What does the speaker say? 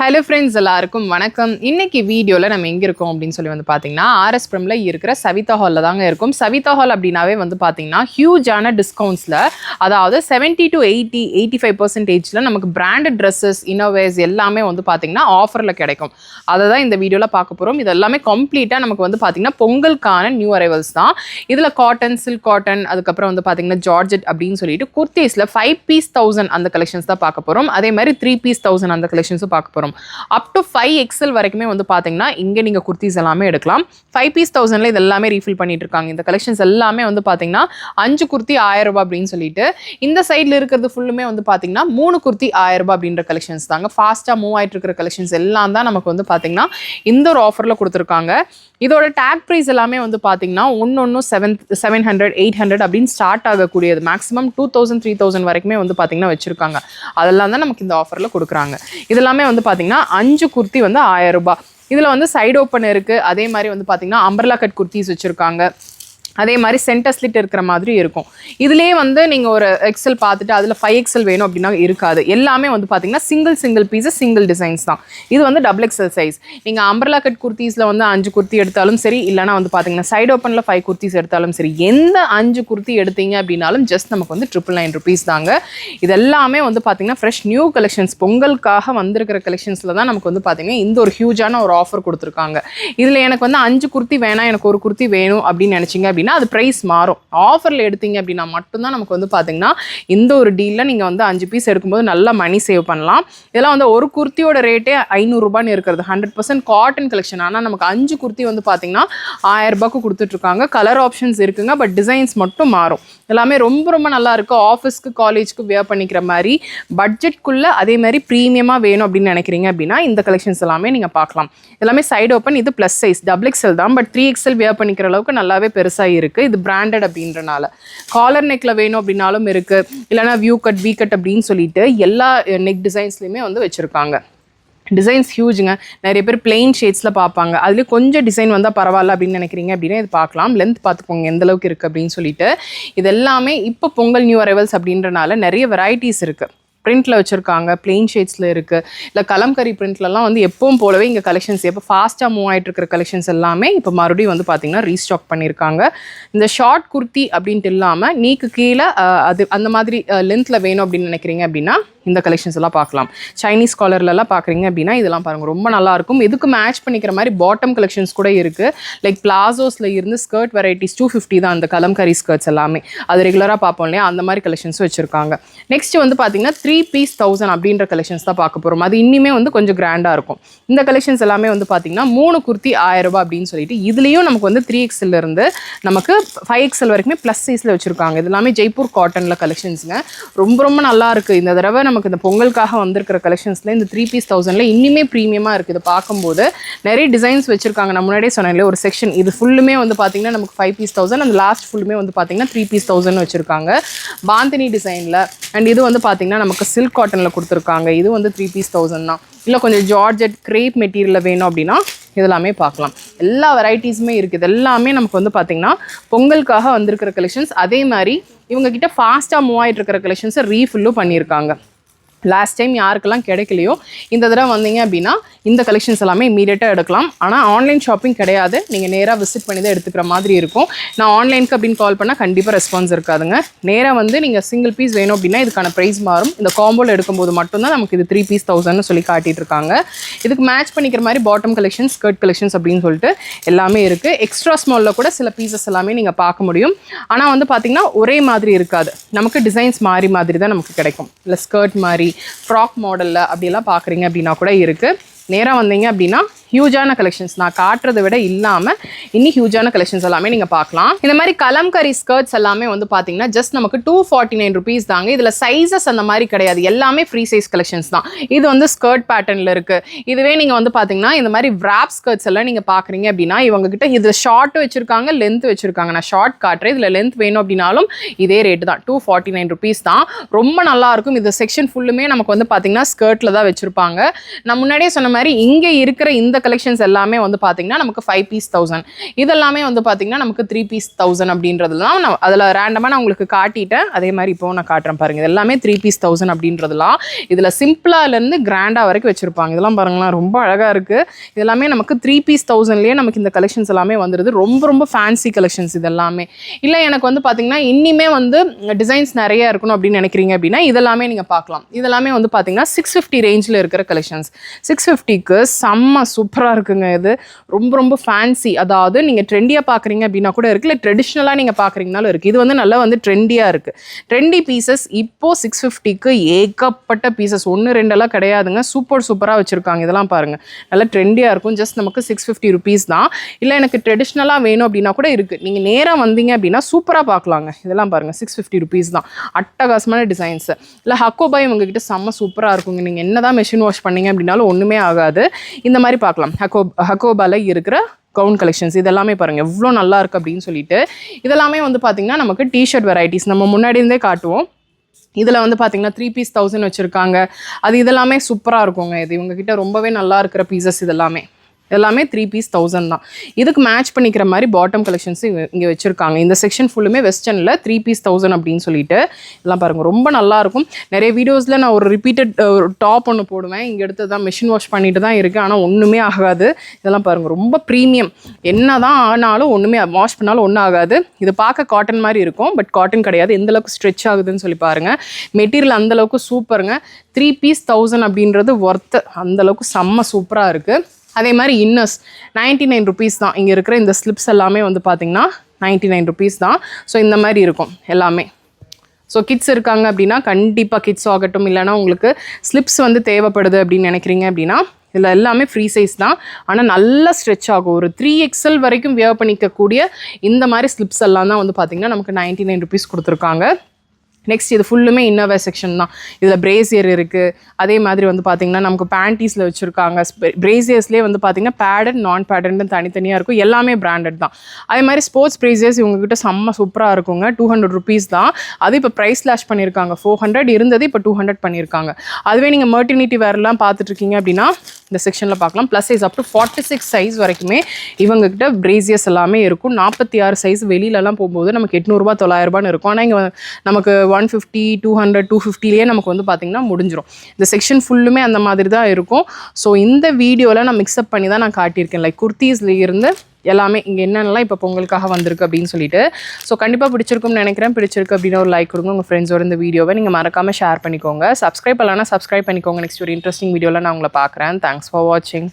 Hello friends எல்லாருக்கும் வணக்கம். இன்னைக்கு வீடியோவில் நம்ம எங்கே இருக்கோம் அப்படின்னு சொல்லி வந்து பார்த்தீங்கன்னா ஆர்எஸ் பிரம்ல இருக்கிற சவிதா ஹாலில் தாங்க இருக்கும். சவிதா ஹால் அப்படின்னாவே வந்து பார்த்தீங்கன்னா ஹியூஜான டிஸ்கவுண்ட்ஸில் அதாவது seventy to eighty eighty five பர்சன்டேஜில் நமக்கு பிராண்டட் ட்ரெஸ்ஸஸ் இன்னோவேஸ் எல்லாமே வந்து பார்த்தீங்கன்னா ஆஃபரில் கிடைக்கும். அதை தான் இந்த வீடியோவில் பார்க்க போகிறோம் இது எல்லாமே கம்ப்ளீட்டாக நமக்கு வந்து பார்த்தீங்கன்னா பொங்கலுக்கான நியூ அரைவல்ஸ் தான். இதில் காட்டன் சில்க் காட்டன் அதுக்கப்புறம் வந்து பார்த்தீங்கன்னா ஜார்ஜெட் அப்படின்னு சொல்லிட்டு குர்த்தீஸில் ஃபைவ் பீஸ் தௌசண்ட் அந்த கலெக்ஷன்ஸ் தான் பார்க்க போகிறோம் அதே மாதிரி த்ரீ பீஸ் தௌசண்ட் அந்த கலெக்ஷன்ஸும் பார்க்க போகிறோம் அப் டு ஃபைவ் எக்ஸல் வரைக்குமே வந்து பார்த்தீங்கன்னா இங்கே நீங்கள் குர்த்திஸ் எல்லாமே எடுக்கலாம். ஃபைவ் பீஸ் தௌசண்டில் இது எல்லாமே ரீஃபில் பண்ணிட்டு இருக்காங்க. இந்த கலெக்ஷன்ஸ் எல்லாமே வந்து பார்த்தீங்கன்னா அஞ்சு குர்த்தி ஆயிரம் ரூபாய் அப்படின்னு சொல்லிட்டு இந்த சைடில் இருக்கிறது ஃபுல்லுமே வந்து பார்த்தீங்கன்னா மூணு குர்த்தி ஆயிரம் ரூபாய் அப்படின்ற கலெக்ஷன்ஸ் தாங்க. ஃபாஸ்ட்டாக மூவ் ஆகிட்டு இருக்கிற கலெக்ஷன்ஸ் எல்லாம் தான் நமக்கு வந்து பார்த்தீங்கன்னா இந்த ஒரு ஆஃபரில் கொடுத்துருக்காங்க. இதோட டேக் ப்ரைஸ் எல்லாமே வந்து பார்த்தீங்கன்னா ஒன்று ஒன்று seven seven hundred eight hundred அப்படின்னு start ஆகக்கூடியது. Maximum two thousand three thousand வரைக்குமே வந்து பார்த்தீங்கன்னா வச்சுருக்காங்க. அதெல்லாம் தான் நமக்கு இந்த ஆஃபரில் கொடுக்குறாங்க. இதெல்லாமே வந்து பார்த்தீங்கன்னா அஞ்சு குர்த்தி வந்து ஆயிரம் ரூபாய். இதில் வந்து சைடு ஓப்பன் இருக்குது அதே மாதிரி வந்து பார்த்தீங்கன்னா அம்பர்லா கட் குர்த்திஸ் வச்சுருக்காங்க. அதே மாதிரி சென்டர் ஸ்லிட் இருக்கிற மாதிரி இருக்கும். இதுலேயே வந்து நீங்கள் ஒரு எக்ஸல் பார்த்துட்டு அதில் ஃபைவ் எக்ஸல் வேணும் அப்படின்னா இருக்காது. எல்லாமே வந்து பார்த்தீங்கன்னா single single pieces single designs தான். இது வந்து டபுள் எக்ஸல் சைஸ் நீங்கள் அம்பர்லா கட் குர்த்திஸில் வந்து அஞ்சு குர்த்தி எடுத்தாலும் சரி இல்லைனா வந்து பார்த்தீங்கன்னா சைடு ஓப்பனில் ஃபைவ் குர்த்திஸ் எடுத்தாலும் சரி எந்த அஞ்சு குர்த்தி எடுத்தீங்க அப்படின்னாலும் ஜஸ்ட் நமக்கு வந்து ட்ரிபிள் நைன் ருபீஸ் தாங்க. இது எல்லாமே வந்து பார்த்தீங்கன்னா ஃப்ரெஷ் நியூ கலெக்ஷன்ஸ் பொங்கலுக்காக வந்திருக்கிற கலெக்ஷன்ஸில் தான் நமக்கு வந்து பார்த்தீங்கன்னா இந்த ஒரு ஹியூஜான ஒரு ஆஃபர் கொடுத்துருக்காங்க. இதில் எனக்கு வந்து அஞ்சு குர்த்தி வேணாம் எனக்கு ஒரு குர்த்தி வேணும் அப்படின்னு நினச்சிங்க அப்படின்னா அது ப்ரைஸ் மாறும். ஆஃபரில் எடுத்தீங்க அப்படின்னா மட்டும்தான் நமக்கு வந்து பார்த்தீங்கன்னா இந்த ஒரு டீலில் நீங்கள் வந்து அஞ்சு பீஸ் எடுக்கும்போது நல்லா மணி சேவ் பண்ணலாம். இதெல்லாம் வந்து ஒரு குர்த்தியோட ரேட்டே ஐநூறுரூபான்னு இருக்கிறது. ஹண்ட்ரட் பர்சன்ட் காட்டன் கலெக்ஷன் ஆனால் நமக்கு அஞ்சு குர்த்தி வந்து பார்த்தீங்கன்னா ஆயிரரூபாக்கு கொடுத்துட்ருக்காங்க கலர் ஆப்ஷன்ஸ் இருக்குங்க பட் டிசைன்ஸ் மட்டும் மாறும். எல்லாமே ரொம்ப ரொம்ப நல்லா இருக்குது ஆஃபீஸ்க்கு காலேஜ்க்கு வியர் பண்ணிக்கிற மாதிரி பட்ஜெட்குள்ளே அதே மாதிரி ப்ரீமியமாக வேணும் அப்படின்னு நினைக்கிறீங்க அப்படின்னா இந்த கலெக்ஷன்ஸ் எல்லாமே நீங்கள் பார்க்கலாம். எல்லாமே சைடு ஓப்பன் இது ப்ளஸ் சைஸ் டபுள் எக்ஸல் தான் பட் த்ரீ எக்ஸல் வியர் பண்ணிக்கிற அளவுக்கு நல்லாவே பெருசாக இருக்குது இது பிராண்டட் அப்படின்றனால. காலர் நெக்கில் வேணும் அப்படின்னாலும் இருக்குது இல்லைனா வியூ கட் வீ கட் அப்படின்னு சொல்லிட்டு எல்லா நெக் டிசைன்ஸ்லையுமே வந்து வச்சுருக்காங்க. டிசைன்ஸ் ஹியூஜுங்க நிறைய பேர் பிளெயின் ஷேட்ஸில் பார்ப்பாங்க. அதுலேயும் கொஞ்சம் டிசைன் வந்தால் பரவாயில்ல அப்படின்னு நினைக்கிறீங்க அப்படின்னா இது பார்க்கலாம். லென்த் பார்த்துக்கோங்க எந்த அளவுக்கு இருக்குது அப்படின்னு சொல்லிட்டு. இது எல்லாமே இப்போ பொங்கல் நியூ அரைவல்ஸ் அப்படின்றனால நிறைய வெரைட்டிஸ் இருக்குது பிரிண்ட்டில் வச்சுருக்காங்க பிளெயின் ஷேட்ஸில் இருக்குது இல்லை கலம்கரி பிரிண்ட்லலாம் வந்து எப்பவும் போலவே இங்கே கலெக்ஷன்ஸ் எப்போ ஃபாஸ்ட்டாக மூவ் ஆகிட்டு இருக்கிற கலெக்ஷன்ஸ் எல்லாமே இப்போ மறுபடியும் வந்து பார்த்திங்கன்னா ரீஸ்டாக் பண்ணியிருக்காங்க இந்த ஷார்ட் குர்த்தி அப்படின்ட்டு இல்லாமல் நீக்கு கீழே அது அந்த மாதிரி லென்த்தில் வேணும் அப்படின்னு நினைக்கிறீங்க அப்படின்னா இந்த கலெக்ஷன்ஸ் எல்லாம் பார்க்கலாம். சைனீஸ் காலர்லலாம் பார்க்குறீங்க அப்படின்னா இதெல்லாம் பாருங்கள் ரொம்ப நல்லாயிருக்கும். இதுக்கு மேட்ச் பண்ணிக்கிற மாதிரி பாட்டம் கலெக்ஷன்ஸ் கூட இருக்குது லைக் பிளாசோஸில் இருந்து ஸ்கர்ட் வெரைட்டிஸ் டூ ஃபிஃப்டி தான் அந்த கலம்கரி ஸ்கர்ட்ஸ் எல்லாமே. அது ரெகுலராக பார்ப்போம் இல்லையா? அந்த மாதிரி கலெக்ஷன்ஸ் வச்சுருக்காங்க. நெக்ஸ்ட் வந்து பார்த்தீங்கன்னா த்ரீ பீஸ் தௌசண்ட் அப்படின்ற கலெக்ஷன்ஸ் தான் பார்க்க போகிறோம் அது இன்னுமே வந்து கொஞ்சம் கிராண்டாக இருக்கும். இந்த கலெக்ஷன்ஸ் எல்லாமே வந்து பார்த்தீங்கன்னா மூணு குர்த்தி ஆயிரம் ரூபாய் அப்படின்னு சொல்லிட்டு இதுலேயும் நமக்கு வந்து த்ரீ எக்ஸ்எல் இருந்து நமக்கு ஃபைவ் எக்ஸ்எல் வரைக்குமே ப்ளஸ் சைஸில் வச்சுருக்காங்க. இது எல்லாமே ஜெய்ப்பூர் காட்டனில் கலெக்ஷன்ஸுங்க ரொம்ப ரொம்ப நல்லா இருக்குது இந்த தடவை நமக்கு இந்த பொங்கலுக்காக வந்திருக்கிற கலெக்ஷன்ஸில் இந்த த்ரீ பீஸ் தௌசண்டில் இன்னுமே ப்ரீமியமாக இருக்குது. பார்க்கும்போது நிறைய டிசைன்ஸ் வச்சுருக்காங்க. நான் முன்னாடியே சொன்னேன் ஒரு செக்ஷன் இது ஃபுல்லுமே வந்து பார்த்தீங்கன்னா நமக்கு ஃபைவ் பீஸ் தௌசண்ட் அந்த லாஸ்ட் ஃபுல்லுமே வந்து பார்த்தீங்கன்னா த்ரீ பீஸ் தௌசண்ட் வச்சுருக்காங்க. பாந்தினி டிசைனில் அண்ட் இது வந்து பார்த்தீங்கன்னா நமக்கு சில்க் காட்டனில் கொடுத்துருக்காங்க. இது வந்து த்ரீ பீஸ் தௌசண்ட் தான். இல்லை கொஞ்சம் ஜார்ஜெட் கிரேப் மெட்டீரியலில் வேணும் அப்படின்னா இதெல்லாமே பார்க்கலாம். எல்லா வெரைட்டிஸுமே இருக்குது இது எல்லாமே நமக்கு வந்து பார்த்திங்கன்னா பொங்கலுக்காக வந்திருக்கிற கலெக்ஷன்ஸ் அதே மாதிரி இவங்கக்கிட்ட ஃபாஸ்ட்டாக மூவ் ஆகிட்டு இருக்கிற கலெக்ஷன்ஸை ரீஃபில்லும் பண்ணியிருக்காங்க. லாஸ்ட் டைம் யாருக்கெல்லாம் கிடைக்கலையோ இந்த தடவை வந்தீங்க அப்படின்னா இந்த கலெக்ஷன்ஸ் எல்லாமே இமீடியட்டாக எடுக்கலாம். ஆனால் ஆன்லைன் ஷாப்பிங் கிடையாது. நீங்கள் நேராக விசிட் பண்ணி தான் எடுத்துக்கிற மாதிரி இருக்கும். நான் ஆன்லைனுக்கு அப்படின்னு கால் பண்ணால் கண்டிப்பாக ரெஸ்பான்ஸ் இருக்காதுங்க. நேராக வந்து நீங்கள் சிங்கிள் பீஸ் வேணும் அப்படின்னா இதுக்கான ப்ரைஸ் மாறும். இந்த காம்போவில் எடுக்கும்போது மட்டும்தான் நமக்கு இது த்ரீ பீஸ் தௌசண்ட்னு சொல்லி காட்டிட்டு இருக்காங்க. இதுக்கு மேட்ச் பண்ணிக்கிற மாதிரி பாட்டம் கலெக்ஷன் ஸ்கர்ட் கலெக்ஷன்ஸ் அப்படின்னு சொல்லிட்டு எல்லாமே இருக்குது எக்ஸ்ட்ரா ஸ்மாலில் கூட சில பீசஸ் எல்லாமே நீங்கள் பார்க்க முடியும். ஆனால் வந்து பார்த்தீங்கன்னா ஒரே மாதிரி இருக்காது. நமக்கு டிசைன்ஸ் மாறி மாதிரி தான் நமக்கு கிடைக்கும். இல்லை ஸ்கர்ட் மாதிரி ஃப்ராக் மாடலில் அப்படிலாம் பார்க்குறீங்க அப்படின்னா கூட இருக்குது நேராக வந்தீங்க அப்படின்னா ஹியூஜான கலெக்ஷன்ஸ் நான் காட்டுறதை விட இல்லாமல் இன்னும் ஹியூஜான கலெக்ஷன்ஸ் எல்லாமே நீங்கள் பார்க்கலாம். இந்த மாதிரி கலம்கரி ஸ்கர்ட்ஸ் எல்லாமே வந்து பார்த்தீங்கன்னா ஜஸ்ட் நமக்கு டூ ஃபார்ட்டி நைன் ருபீஸ் தாங்க. இதில் சைஸஸ் அந்த மாதிரி கிடையாது. எல்லாமே ஃப்ரீ சைஸ் கலெக்ஷன்ஸ் தான். இது வந்து ஸ்கர்ட் பேட்டர்னில் இருக்குது இதுவே நீங்கள் வந்து பார்த்தீங்கன்னா இந்த மாதிரி விராப் ஸ்கர்ட்ஸ் எல்லாம் நீங்கள் பார்க்குறீங்க அப்படின்னா இவங்க கிட்ட இது ஷார்ட் வச்சுருக்காங்க லென்த் வச்சுருக்காங்க. நான் ஷார்ட் காட்டுறேன். இதில் லென்த் வேணும் அப்படின்னாலும் இதே ரேட்டு தான். டூ ஃபார்ட்டி நைன் ருபீஸ் தான். ரொம்ப நல்லா இருக்கும். இந்த செக்ஷன் ஃபுல்லுமே நமக்கு வந்து பார்த்தீங்கன்னா ஸ்கர்ட்டில் தான் வச்சுருப்பாங்க. நான் முன்னாடியே சொன்ன மாதிரி இங்கே இருக்கிற இந்த கலெக்ஷன்ஸ் எல்லாமே வந்து பார்த்தீங்கன்னா நமக்கு ஃபைவ் பீஸ் தௌசண்ட் இதெல்லாமே வந்து பார்த்தீங்கன்னா நமக்கு த்ரீ பீஸ் தௌசண்ட் அப்படின்றதுலாம் நான் அதில் ரேண்டமாக நான் உங்களுக்கு காட்டிட்டேன். அதே மாதிரி இப்போ நான் காட்டுறேன் பாருங்க. இது எல்லாமே த்ரீ பீஸ் தௌசண்ட் அப்படின்றதுலாம் இதில் சிம்பிளாலேருந்து கிராண்டாக வரைக்கும் வச்சுருப்பாங்க. இதெல்லாம் பாருங்களேன் ரொம்ப அழகாக இருக்குது இதெல்லாமே நமக்கு த்ரீ பீஸ் தௌசண்ட்லேயே நமக்கு இந்த கலெக்ஷன்ஸ் எல்லாமே வந்துடுது ரொம்ப ரொம்ப ஃபேன்சி கலெக்ஷன்ஸ் இதெல்லாமே. இல்லை எனக்கு வந்து பார்த்தீங்கன்னா இன்னிமே வந்து டிசைன்ஸ் நிறைய இருக்கணும் அப்படின்னு நினைக்கிறீங்க அப்படின்னா இதெல்லாமே நீங்கள் பார்க்கலாம். இதெல்லாமே வந்து பார்த்தீங்கன்னா சிக்ஸ் ஃபிஃப்டி ரேஞ்சில் இருக்கிற கலெக்ஷன்ஸ் சிக்ஸ் ஃபிஃப்டிக்கு செம்ம சூப்பராக இருக்குங்க இது. ரொம்ப ரொம்ப ஃபேன்சி அதாவது நீங்கள் ட்ரெண்டியாக பார்க்குறீங்க அப்படின்னா கூட இருக்குது இல்லை ட்ரெடிஷ்னலாக நீங்கள் பார்க்குறீங்கனாலும் இருக்குது இது வந்து நல்லா வந்து ட்ரெண்டியாக இருக்குது ட்ரெண்டி பீசஸ் இப்போது சிக்ஸ் ஃபிஃப்டிக்கு ஏகப்பட்ட பீசஸ் ஒன்று ரெண்டெல்லாம் கிடையாதுங்க. சூப்பர் சூப்பராக வச்சுருக்காங்க. இதெல்லாம் பாருங்கள் நல்லா ட்ரெண்டியாக இருக்கும். ஜஸ்ட் நமக்கு சிக்ஸ் ஃபிஃப்டி ருபீஸ் தான். இல்லை எனக்கு ட்ரெடிஷ்னலாக வேணும் அப்படின்னா கூட இருக்குது நீங்கள் நேராக வந்தீங்க அப்படின்னா சூப்பராக பார்க்கலாங்க இதெல்லாம் பாருங்கள் சிக்ஸ் ஃபிஃப்டி ருபீஸ் தான். அட்டகாசமான டிசைன்ஸு இல்லை ஹக்கோபாய் உங்ககிட்ட செம்ம சூப்பராக இருக்குங்க. நீங்கள் என்ன தான் மெஷின் வாஷ் பண்ணீங்க அப்படின்னாலும் ஒன்றுமே ஆகாது. இந்த மாதிரி பார்க்கலாம் ஹக்கோ ஹக்கோபால இருக்கிற கவுன் கலெக்ஷன்ஸ் இதெல்லாமே பாருங்கள் எவ்வளோ நல்லா இருக்குது அப்படின்னு சொல்லிட்டு இதெல்லாமே வந்து பார்த்திங்கன்னா நமக்கு டிஷர்ட் வெரைட்டிஸ் நம்ம முன்னாடி இருந்தே காட்டுவோம். இதில் வந்து பார்த்தீங்கன்னா த்ரீ பீஸ் தௌசண்ட் வச்சுருக்காங்க. அது இதெல்லாமே சூப்பராக இருக்குங்க. இது இவங்ககிட்ட ரொம்பவே நல்லா இருக்கிற பீசஸ் இதெல்லாமே. எல்லாமே த்ரீ பீஸ் தௌசண்ட் தான். இதுக்கு மேட்ச் பண்ணிக்கிற மாதிரி பாட்டம் கலெக்ஷன்ஸ் இங்கே வச்சுருக்காங்க. இந்த செக்ஷன் ஃபுல்லுமே வெஸ்டர்னில் த்ரீ பீஸ் தௌசண்ட் அப்படின்னு சொல்லிட்டு இதெல்லாம் பாருங்கள் ரொம்ப நல்லாயிருக்கும் நிறைய வீடியோஸில் நான் ஒரு ரிப்பீட்டட் டாப் ஒன்று போடுவேன். இங்கே எடுத்து தான் மிஷின் வாஷ் பண்ணிட்டு தான் இருக்குது ஆனால் ஒன்றுமே ஆகாது. இதெல்லாம் பாருங்கள் ரொம்ப ப்ரீமியம் என்ன தான் ஆனாலும் ஒன்றுமே வாஷ் பண்ணாலும் ஒன்றும் ஆகாது. இது பார்க்க காட்டன் மாதிரி இருக்கும் பட் காட்டன் கிடையாது. எந்தளவுக்கு ஸ்ட்ரெச் ஆகுதுன்னு சொல்லி பாருங்கள் மெட்டீரியல் அந்தளவுக்கு சூப்பருங்க த்ரீ பீஸ் தௌசண்ட் அப்படின்றது ஒர்த்து அந்தளவுக்கு செம்ம சூப்பராக இருக்குது அதே மாதிரி இன்னர்ஸ். நைன்ட்டி நைன் ருபீஸ் தான். இங்கே இருக்கிற இந்த ஸ்லிப்ஸ் எல்லாமே வந்து பார்த்திங்கன்னா நைன்ட்டி நைன் ருபீஸ் தான். ஸோ இந்த மாதிரி இருக்கும் எல்லாமே. ஸோ கிட்ஸ் இருக்காங்க அப்படின்னா கண்டிப்பாக கிட்ஸ் ஆகட்டும். இல்லைனா உங்களுக்கு ஸ்லிப்ஸ் வந்து தேவைப்படுது அப்படின்னு நினைக்கிறீங்க அப்படின்னா இதில் எல்லாமே ஃப்ரீ சைஸ் தான். ஆனால் நல்லா ஸ்ட்ரெச் ஆகும். ஒரு த்ரீ எக்ஸல் வரைக்கும் வியர் பண்ணிக்கக்கூடிய இந்த மாதிரி ஸ்லிப்ஸ் எல்லாம் தான் வந்து பார்த்திங்கன்னா நமக்கு நைன்ட்டி நைன் ருபீஸ் கொடுத்துருக்காங்க. நெக்ஸ்ட் இது ஃபுல்லுமே இன்னோவேர் செக்ஷன் தான். இதில் பிரேசியர் இருக்குது அதே மாதிரி வந்து பார்த்திங்கன்னா நமக்கு பேண்டீஸில் வச்சுருக்காங்க. பிரேசியர்ஸ்லேயே வந்து பார்த்திங்கன்னா பேடட் நான் பேடட்னு தனித்தனியாக இருக்கும். எல்லாமே பிராண்டட் தான். அதே மாதிரி ஸ்போர்ட்ஸ் பிரேசியர்ஸ் இவங்ககிட்ட செம்ம சூப்பராக இருக்குங்க. டூ ஹண்ட்ரட் ருபீஸ் தான். அது இப்போ ப்ரைஸ் லாஷ் பண்ணியிருக்காங்க. ஃபோர் ஹண்ட்ரட் இருந்தது இப்போ டூ ஹண்ட்ரட் பண்ணியிருக்காங்க. அதுவே நீங்கள் மர்டினிட்டி வேர்லாம் பார்த்துட்ருக்கீங்க அப்படின்னா இந்த செக்ஷனில் பார்க்கலாம் plus size up to forty six size வரைக்குமே இவங்ககிட்ட பிரேசியர்ஸ் எல்லாமே இருக்கும். நாற்பத்தி ஆறு சைஸ் வெளியிலலாம் போகும்போது நமக்கு எட்நூறுபா தொள்ளாயிரரூபான்னு இருக்கும். ஆனால் இங்கே நமக்கு one fifty two hundred two ஃபிஃப்டிலேயே நமக்கு வந்து பார்த்திங்கன்னா முடிஞ்சிடும் இந்த செக்ஷன் ஃபுல்லுமே அந்த மாதிரி தான் இருக்கும். ஸோ இந்த வீடியோவில் நான் மிக்ஸ்அப் பண்ணி தான் நான் காட்டியிருக்கேன். லைக் குர்த்தீஸ்லேருந்து எல்லாமே இங்கே என்னென்னலாம் இப்போ பொங்கலுக்காக வந்திருக்கு அப்படின்னு சொல்லிட்டு. ஸோ கண்டிப்பாக பிடிச்சிருக்கும்னு நினைக்கிறேன். பிடிச்சிருக்கு அப்படின்னு ஒரு லைக் கொடுங்க. உங்கள் ஃப்ரெண்ட்ஸோட இந்த வீடியோவை நீங்கள் மறக்காமல் ஷேர் பண்ணிக்கோங்க. சப்ஸ்கிரைப் பண்ணலாம்னா சப்ஸ்கிரைப் பண்ணிக்கோங்க. நெக்ஸ்ட் ஒரு இன்ட்ரெஸ்டிங் வீடியோவில் நான் உங்களை பார்க்குறேன். தேங்க்ஸ் ஃபார் வாட்சிங்